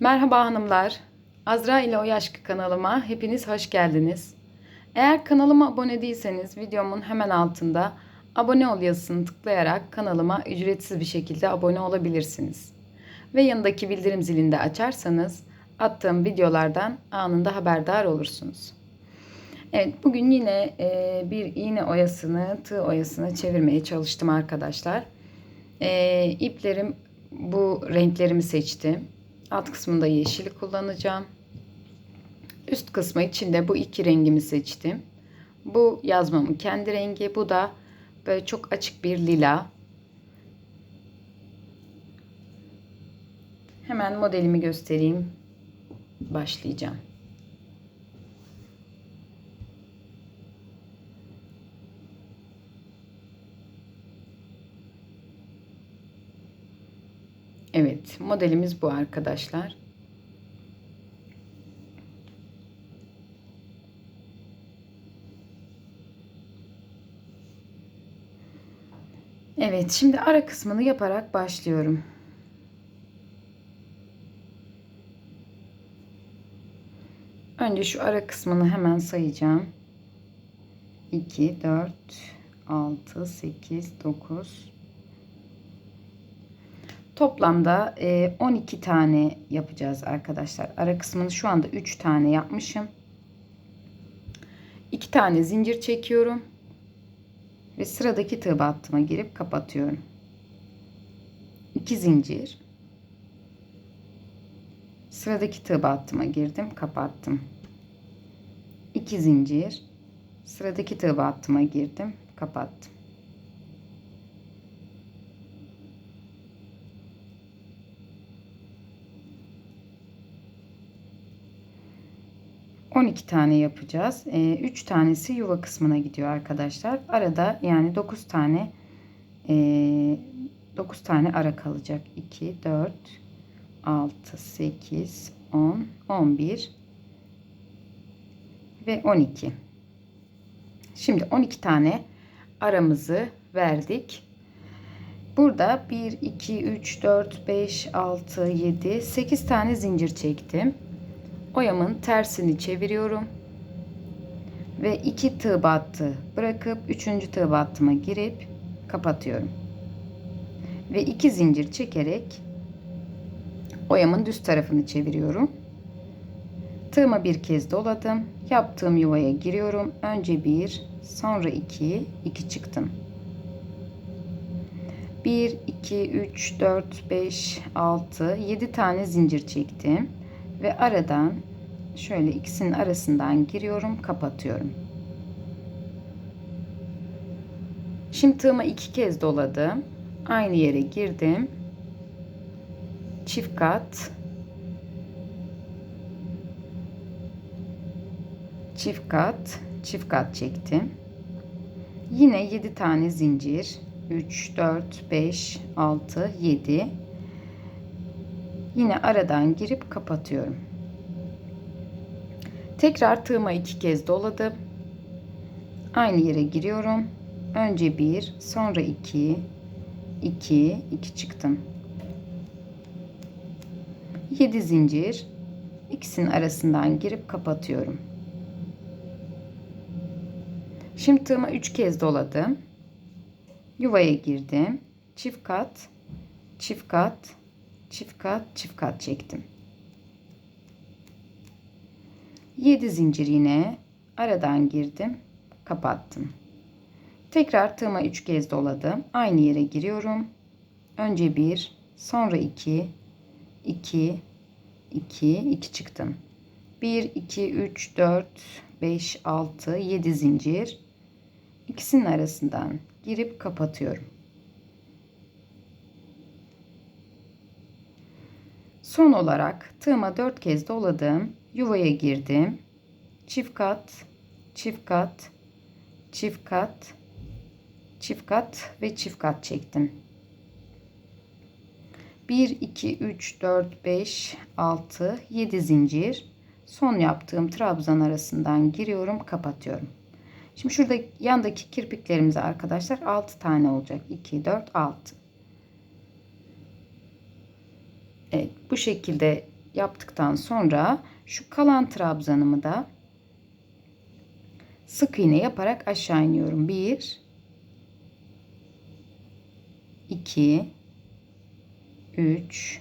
Merhaba hanımlar. Azra ile O Yaşkı kanalıma hepiniz hoş geldiniz. Eğer kanalıma abone değilseniz videomun hemen altında abone ol yazısını tıklayarak kanalıma ücretsiz bir şekilde abone olabilirsiniz. Ve yanındaki bildirim zilini de açarsanız attığım videolardan anında haberdar olursunuz. Evet bugün yine e, bir iğne oyasını tığ oyasını çevirmeye çalıştım arkadaşlar. E, iplerim bu renklerimi seçtim. Alt kısmında yeşili kullanacağım. Üst kısmı içinde bu iki rengimi seçtim. Bu yazmamın kendi rengi. Bu da böyle çok açık bir lila. Hemen modelimi göstereyim. Başlayacağım. Evet, modelimiz bu arkadaşlar. Evet, şimdi ara kısmını yaparak başlıyorum. Önce şu ara kısmını hemen sayacağım. 2, 4, 6, 8, 9, Toplamda 12 e, tane yapacağız arkadaşlar. Ara kısmını şu anda 3 tane yapmışım. 2 tane zincir çekiyorum. Ve sıradaki tığ battıma girip kapatıyorum. 2 zincir. Sıradaki tığ battıma girdim, kapattım. 2 zincir. Sıradaki tığ battıma girdim, kapattım. 12 tane yapacağız. 3 ee, tanesi yuva kısmına gidiyor arkadaşlar. Arada yani 9 tane 9 e, tane ara kalacak. 2, 4, 6, 8, 10, 11 ve 12. Şimdi 12 tane aramızı verdik. Burada 1, 2, 3, 4, 5, 6, 7, 8 tane zincir çektim oyamın tersini çeviriyorum. Ve iki tığ battı bırakıp üçüncü tığ battıma girip kapatıyorum. Ve iki zincir çekerek oyamın düz tarafını çeviriyorum. Tığımı bir kez doladım. Yaptığım yuvaya giriyorum. Önce bir sonra iki iki çıktım. 1 2 3 4 5 6 7 tane zincir çektim. Ve aradan şöyle ikisinin arasından giriyorum kapatıyorum. Şimdi tığıma iki kez doladım. Aynı yere girdim. Çift kat. Çift kat çift kat çektim. Yine 7 tane zincir. 3 4 5 6 7 yine aradan girip kapatıyorum Tekrar tığıma iki kez doladım. Aynı yere giriyorum. Önce bir, sonra iki, iki, iki çıktım. Yedi zincir, ikisinin arasından girip kapatıyorum. Şimdi tığıma üç kez doladım. Yuvaya girdim. Çift kat, çift kat, çift kat, çift kat çektim. 7 zincir yine. Aradan girdim kapattım. Tekrar tığıma 3 kez doladım. Aynı yere giriyorum. Önce 1 sonra 2 2 2 2 çıktım. 1 2 3 4 5 6 7 zincir. İkisinin arasından girip kapatıyorum. Son olarak tığıma 4 kez doladım yuvaya girdim. Çift kat, çift kat, çift kat, çift kat ve çift kat çektim. 1 2 3 4 5 6 7 zincir son yaptığım trabzan arasından giriyorum kapatıyorum şimdi şurada yandaki kirpiklerimize arkadaşlar 6 tane olacak 2 4 6 Evet bu şekilde yaptıktan sonra şu kalan trabzanımı da sık iğne yaparak aşağı iniyorum. 1 2 3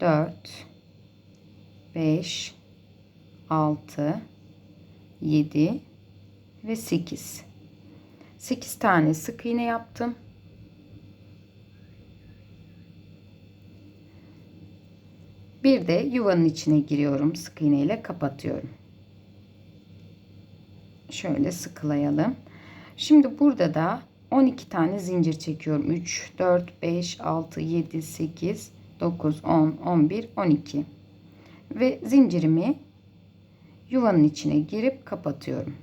4 5 6 7 ve 8 8 tane sık iğne yaptım. Bir de yuvanın içine giriyorum. Sık iğne ile kapatıyorum. Şöyle sıkılayalım. Şimdi burada da 12 tane zincir çekiyorum. 3, 4, 5, 6, 7, 8, 9, 10, 11, 12. Ve zincirimi yuvanın içine girip kapatıyorum.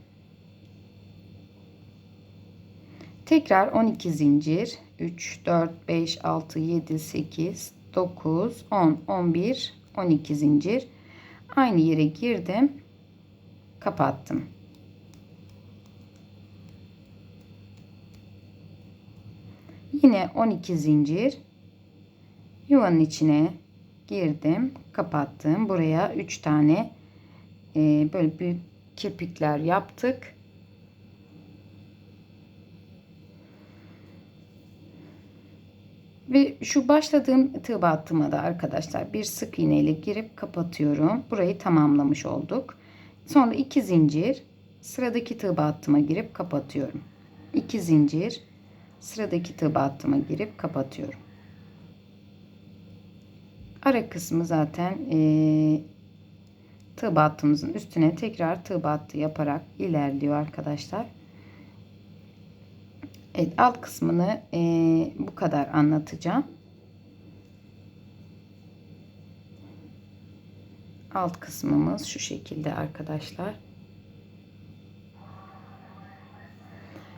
Tekrar 12 zincir. 3, 4, 5, 6, 7, 8, 9, 10, 11, 12 zincir. Aynı yere girdim. Kapattım. Yine 12 zincir. Yuvanın içine girdim. Kapattım. Buraya 3 tane e, böyle büyük kirpikler yaptık. Ve şu başladığım tığ battıma da arkadaşlar bir sık iğne ile girip kapatıyorum. Burayı tamamlamış olduk. Sonra iki zincir sıradaki tığ battıma girip kapatıyorum. 2 zincir sıradaki tığ battıma girip kapatıyorum. Ara kısmı zaten e, tığ battığımızın üstüne tekrar tığ battı yaparak ilerliyor arkadaşlar. Evet alt kısmını e, bu kadar anlatacağım. Alt kısmımız şu şekilde arkadaşlar.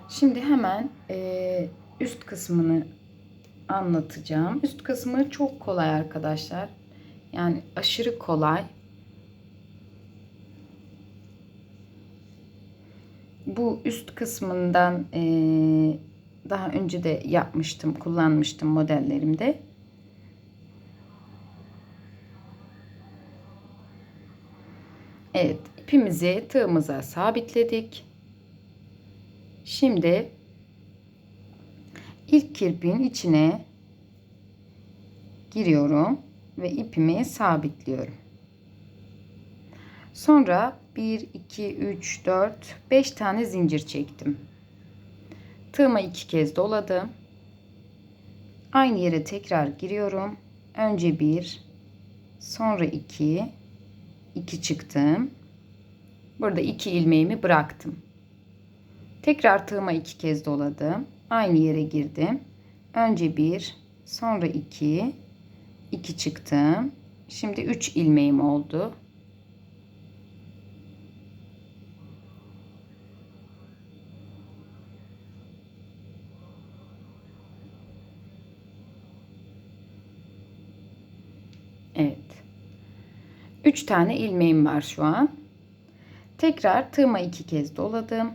Şimdi hemen e, üst kısmını anlatacağım. Üst kısmı çok kolay arkadaşlar. Yani aşırı kolay. Bu üst kısmından e, daha önce de yapmıştım, kullanmıştım modellerimde. Evet, ipimizi tığımıza sabitledik. Şimdi ilk kirpiğin içine giriyorum ve ipimi sabitliyorum. Sonra 1 2 3 4 5 tane zincir çektim. Tığıma iki kez doladım. Aynı yere tekrar giriyorum. Önce bir, sonra iki, iki çıktım. Burada iki ilmeğimi bıraktım. Tekrar tığıma iki kez doladım. Aynı yere girdim. Önce bir, sonra iki, iki çıktım. Şimdi üç ilmeğim oldu. Evet. 3 tane ilmeğim var şu an. Tekrar tığıma iki kez doladım.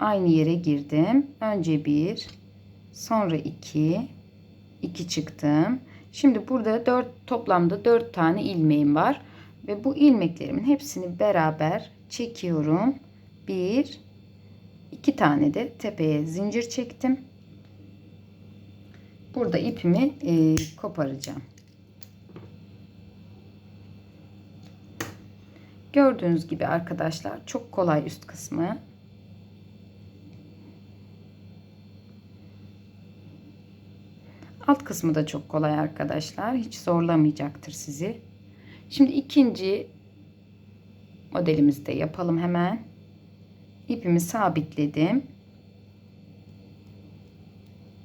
Aynı yere girdim. Önce bir, sonra iki, iki çıktım. Şimdi burada 4 toplamda 4 tane ilmeğim var ve bu ilmeklerimin hepsini beraber çekiyorum. Bir, iki tane de tepeye zincir çektim. Burada ipimi e, koparacağım. Gördüğünüz gibi arkadaşlar çok kolay üst kısmı. Alt kısmı da çok kolay arkadaşlar. Hiç zorlamayacaktır sizi. Şimdi ikinci modelimizi de yapalım hemen. İpimi sabitledim.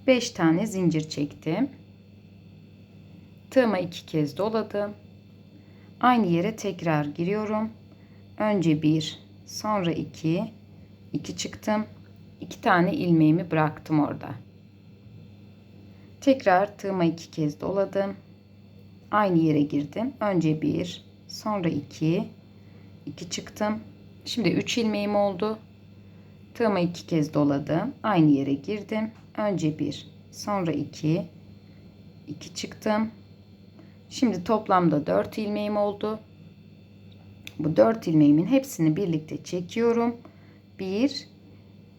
5 tane zincir çektim. Tığıma iki kez doladım. Aynı yere tekrar giriyorum. Önce bir, sonra iki, iki çıktım. iki tane ilmeğimi bıraktım orada. Tekrar tığıma iki kez doladım. Aynı yere girdim. Önce bir, sonra iki, iki çıktım. Şimdi üç ilmeğim oldu. Tığıma iki kez doladım. Aynı yere girdim. Önce bir, sonra iki, iki çıktım. Şimdi toplamda 4 ilmeğim oldu. Bu 4 ilmeğimin hepsini birlikte çekiyorum. 1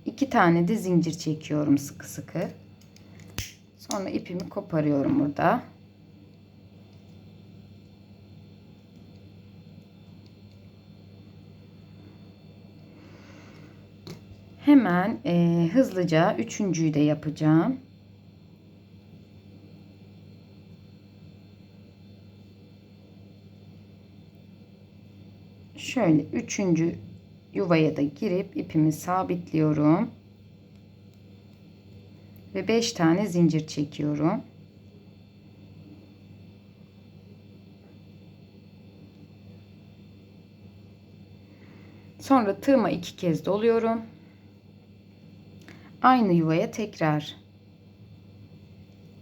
2 tane de zincir çekiyorum sıkı sıkı. Sonra ipimi koparıyorum burada. Hemen e, hızlıca üçüncüyü de yapacağım. Şöyle üçüncü yuvaya da girip ipimi sabitliyorum. Ve 5 tane zincir çekiyorum. Sonra tığıma iki kez doluyorum. Aynı yuvaya tekrar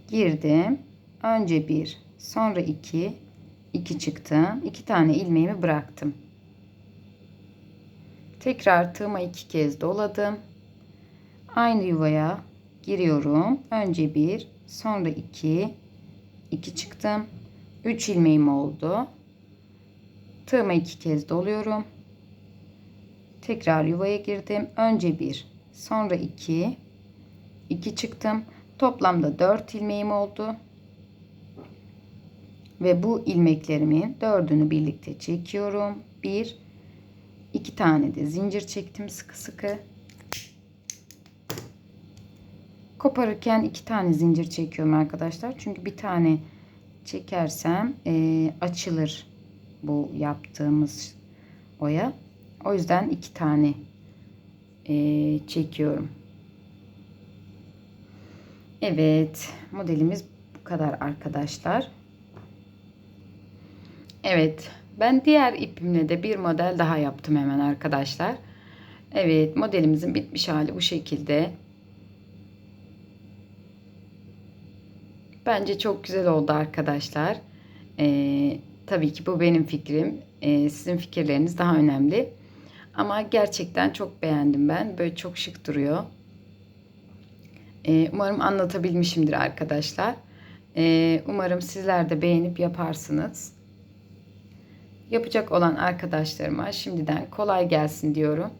girdim. Önce bir, sonra iki, iki çıktı. İki tane ilmeğimi bıraktım. Tekrar tığıma iki kez doladım. Aynı yuvaya giriyorum. Önce bir, sonra iki, iki çıktım. Üç ilmeğim oldu. Tığıma iki kez doluyorum. Tekrar yuvaya girdim. Önce bir, sonra iki, iki çıktım. Toplamda dört ilmeğim oldu. Ve bu ilmeklerimin dördünü birlikte çekiyorum. Bir, iki tane de zincir çektim sıkı sıkı. Koparırken iki tane zincir çekiyorum arkadaşlar. Çünkü bir tane çekersem e, açılır bu yaptığımız oya. O yüzden iki tane e, çekiyorum. Evet modelimiz bu kadar arkadaşlar. Evet ben diğer ipimle de bir model daha yaptım hemen arkadaşlar. Evet modelimizin bitmiş hali bu şekilde. Bence çok güzel oldu arkadaşlar. Ee, tabii ki bu benim fikrim. Ee, sizin fikirleriniz daha önemli. Ama gerçekten çok beğendim ben. Böyle çok şık duruyor. Ee, umarım anlatabilmişimdir arkadaşlar. Ee, umarım sizler de beğenip yaparsınız. Yapacak olan arkadaşlarıma şimdiden kolay gelsin diyorum.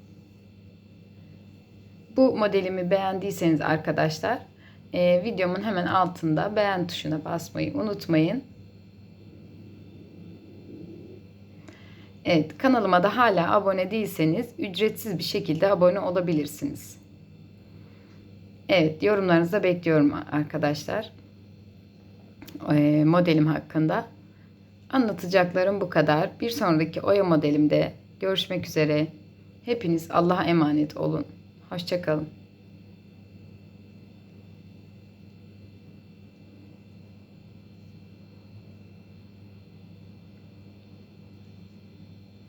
Bu modelimi beğendiyseniz arkadaşlar e, videomun hemen altında beğen tuşuna basmayı unutmayın. Evet kanalıma da hala abone değilseniz ücretsiz bir şekilde abone olabilirsiniz. Evet yorumlarınızı bekliyorum arkadaşlar. E, modelim hakkında. Anlatacaklarım bu kadar. Bir sonraki oya modelimde görüşmek üzere. Hepiniz Allah'a emanet olun. Hoşçakalın.